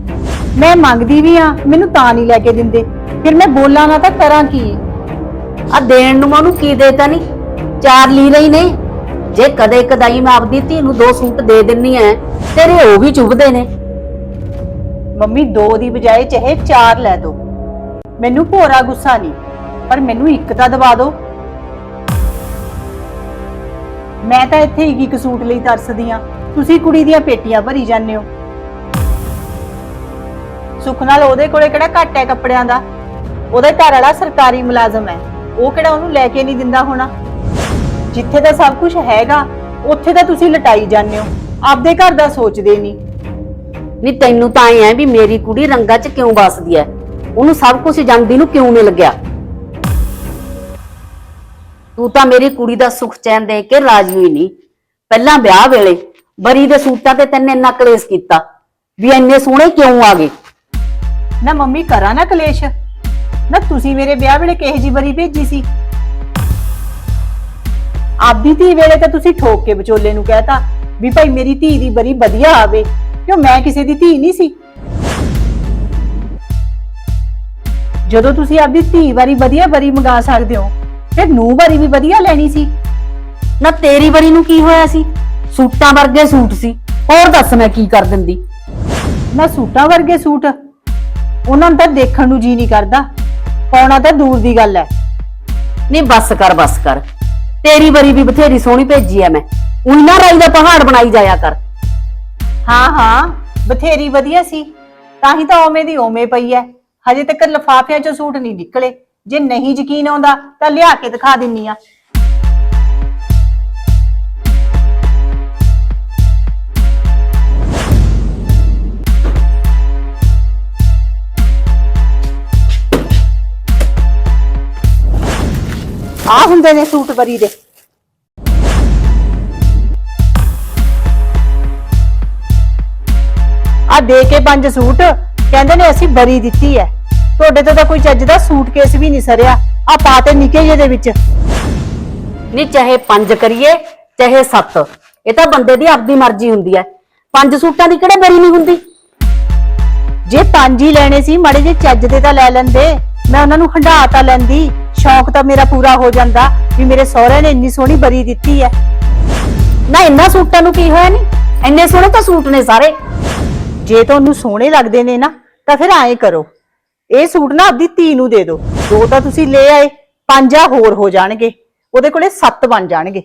ਮੈਂ ਮੰਗਦੀ ਵੀ ਆ ਮੈਨੂੰ ਤਾਂ ਨਹੀਂ ਲੈ ਕੇ ਦਿੰਦੇ। ਫਿਰ ਮੈਂ ਬੋਲਾਂ ਨਾ ਤਾਂ ਕਰਾਂ ਕੀ? ਆ ਦੇਣ ਨੂੰ ਮੈਂ ਉਹਨੂੰ ਕੀ ਦੇਤਾ ਨਹੀਂ ਚਾਰ ਲੀ ਲਈ ਨੇ। ਜੇ ਕਦੇ ਕਦਾਈ ਮੈਂ ਆਪਦੀ ਧੀ ਨੂੰ ਦੋ ਸੂਟ ਦੇ ਦਿੰਨੀ ਐ, ਤੇਰੇ ਉਹ ਵੀ ਚੁੱਭਦੇ ਨੇ। ਮੰਮੀ, ਦੋ ਦੀ ਬਜਾਏ ਚਾਹੇ ਚਾਰ ਲੈ ਦੋ। ਮੈਨੂੰ ਭੋਰਾ ਗੁੱਸਾ ਨਹੀਂ ਪਰ ਮੈਨੂੰ ਇੱਕ ਤਾਂ ਦਵਾ ਦਿਓ ਮੈਂ ਤਾਂ ਇੱਥੇ ਇੱਕ ਇੱਕ ਸੂਟ ਲਈ ਤਰਸਦੀ ਆ। ਤੁਸੀਂ ਕੁੜੀ ਦੀਆਂ ਪੇਟੀਆਂ ਭਰੀ ਜਾਂਦੇ ਹੋ। ਸੁੱਖ ਨਾਲ ਉਹਦੇ ਕੋਲੇ ਕਿਹੜਾ ਘੱਟ ਹੈ ਕੱਪੜਿਆਂ ਦਾ? ਉਹਦਾ ਘਰ ਵਾਲਾ ਸਰਕਾਰੀ ਮੁਲਾਜ਼ਮ ਹੈ। ਉਹ ਕਿਹੜਾ ਉਹਨੂੰ ਲੈ ਕੇ ਨਹੀਂ ਦਿੰਦਾ ਹੋਣਾ? ਜਿੱਥੇ ਤਾਂ ਸਭ ਕੁਝ ਹੈਗਾ, ਉੱਥੇ ਤਾਂ ਤੁਸੀਂ ਲਟਾਈ ਜਾਂਦੇ ਹੋ। ਆਪਦੇ ਘਰ ਦਾ ਸੋਚਦੇ ਨਹੀਂ। ਨਹੀਂ, ਤੈਨੂੰ ਤਾਂ ਐ ਵੀ ਮੇਰੀ ਕੁੜੀ ਰੰਗਾਂ 'ਚ ਕਿਉਂ ਵੱਸਦੀ ਐ ਉਹਨੂੰ ਸਭ ਕੁਝ ਜਾਂਦੀ ਨੂੰ ਕਿਉਂ ਮਿਲ ਗਿਆ ਤੂੰ ਤਾਂ ਮੇਰੀ ਕੁੜੀ ਦਾ ਸੁੱਖ ਚੈਨ ਦੇ ਕੇ ਰਾਜੀ ਹੋਈ ਨਹੀਂ ਪਹਿਲਾਂ ਵਿਆਹ ਵੇਲੇ ਬਰੀ ਦੇ ਸੂਟਾਂ ਤੇ ਤੈਨੇ ਇੰਨਾ ਕਲੇਸ਼ ਕੀਤਾ ਵੀ ਇੰਨੇ ਸੋਹਣੇ ਕਿਉਂ ਆ ਗਏ? ਨਾ ਮੰਮੀ ਕਰਾਂ ਨਾ ਕਲੇਸ਼। ਨਾ ਤੁਸੀਂ ਮੇਰੇ ਵਿਆਹ ਵੇਲੇ ਕਿਹੋ ਜੀ ਬਰੀ ਭੇਜੀ ਸੀ? ਆਪਦੀ ਧੀ ਵੇਲੇ ਤਾਂ ਤੁਸੀਂ ਠੋਕ ਕੇ ਵਿਚੋਲੇ ਨੂੰ ਕਹਿਤਾ ਵੀ ਭਾਈ ਮੇਰੀ ਧੀ ਦੀ ਬਰੀ ਵਧੀਆ ਆਵੇ ਕਿਉਂ ਮੈਂ ਕਿਸੇ ਦੀ ਧੀ ਨਹੀਂ ਸੀ? ਜਦੋਂ ਤੁਸੀਂ ਆਪਦੀ ਧੀ ਵਾਰੀ ਵਧੀਆ ਬਰੀ ਮੰਗਾ ਸਕਦੇ ਹੋ ਫਿਰ ਨੂੰ ਵਾਰੀ ਵੀ ਵਧੀਆ ਲੈਣੀ ਸੀ। ਨਾ ਤੇਰੀ ਬਰੀ ਨੂੰ ਕੀ ਹੋਇਆ ਸੀ? ਸੂਟਾਂ ਵਰਗੇ ਸੂਟ ਸੀ। ਹੋਰ ਦੱਸ ਮੈਂ ਕੀ ਕਰ ਦਿੰਦੀ? ਨਾ ਸੂਟਾਂ ਵਰਗੇ ਸੂਟ। ਉਹਨਾਂ ਨੂੰ ਤਾਂ ਦੇਖਣ ਨੂੰ ਜੀ ਨਹੀਂ ਕਰਦਾ। ਪਾਉਣਾ ਤਾਂ ਦੂਰ ਦੀ ਗੱਲ ਹੈ। ਨਹੀਂ, ਬੱਸ ਕਰ ਬੱਸ ਕਰ। ਤੇਰੀ ਬਰੀ ਵੀ ਬਥੇਰੀ ਸੋਹਣੀ ਭੇਜੀ ਐ ਮੈਂ। ਉਹੀ ਨਾ ਰਾਈ ਦਾ ਪਹਾੜ ਬਣਾਈ ਜਾਇਆ ਕਰ। ਹਾਂ ਹਾਂ, ਬਥੇਰੀ ਵਧੀਆ ਸੀ। ਤਾਂ ਹੀ ਤਾਂ ਓਵੇਂ ਦੀ ਓਵੇਂ ਪਈ ਐ। ਹਜੇ ਤੱਕ ਲਫਾਫਿਆਂ ਚੋਂ ਸੂਟ ਨਹੀਂ ਨਿਕਲੇ। ਜੇ ਨਹੀਂ ਯਕੀਨ ਆਉਂਦਾ ਤਾਂ ਲਿਆ ਕੇ ਦਿਖਾ ਦਿੰਨੀ ਆ। ਆ ਹੁੰਦੇ ਨੇ ਸੂਟ ਬਰੀ ਦੇ। ਆ ਦੇ ਕੇ ਪੰਜ ਸੂਟ, ਕਹਿੰਦੇ ਨੇ ਅਸੀਂ ਬਰੀ ਦਿੱਤੀ ਐ। ਤੁਹਾਡੇ ਤੋਂ ਤਾਂ ਕੋਈ ਚੱਜ ਦਾ ਸੂਟ ਕੇਸ ਵੀ ਨਹੀਂ ਸਰਿਆ। ਆ ਪਾ ਤੇ ਨਿੱਕੇ ਜਿਹੇ ਦੇ ਵਿੱਚ। ਨਹੀਂ, ਚਾਹੇ ਪੰਜ ਕਰੀਏ, ਚਾਹੇ ਸੱਤ। ਇਹ ਤਾਂ ਬੰਦੇ ਦੀ ਆਪਦੀ ਮਰਜ਼ੀ ਹੁੰਦੀ ਹੈ ਪੰਜ ਸੂਟਾਂ ਦੀ ਕਿਹੜਾ ਬਰੀ ਨਹੀਂ ਹੁੰਦੀ? ਜੇ ਪੰਜ ਹੀ ਲੈਣੇ ਸੀ, ਮਾੜੇ ਜੇ ਚੱਜ ਦੇ ਤਾਂ ਲੈ ਲੈਂਦੇ। ਮੈਂ ਉਹਨਾਂ ਨੂੰ ਹੰਢਾ ਤਾਂ ਲੈਂਦੀ। ਸ਼ੌਕ ਤਾਂ ਮੇਰਾ ਪੂਰਾ ਹੋ ਜਾਂਦਾ ਵੀ ਮੇਰੇ ਸਹੁਰੇ ਨੇ ਇੰਨੀ ਸੋਹਣੀ ਬਰੀ ਦਿੱਤੀ ਐ ਨਾ ਇੰਨਾ ਸੂਟਾਂ ਨੂੰ ਕੀ ਹੋਇਆ ਨਹੀਂ ਇੰਨੇ ਸੋਹਣੇ ਤਾਂ ਸੂਟ ਨੇ ਸਾਰੇ। ਜੇ ਤੁਹਾਨੂੰ ਸੋਹਣੇ ਲੱਗਦੇ ਨੇ ਨਾ, ਤਾਂ ਫਿਰ ਐਂ ਕਰੋ। ਇਹ ਸੂਟ ਨਾ ਆਪਦੀ ਧੀ ਨੂੰ ਦੇ ਦਿਓ। ਦੋ ਤਾਂ ਤੁਸੀਂ ਲੈ ਆਏ, ਪੰਜਾਂ ਹੋਰ ਹੋ ਜਾਣਗੇ। ਉਹਦੇ ਕੋਲੇ ਸੱਤ ਬਣ ਜਾਣਗੇ।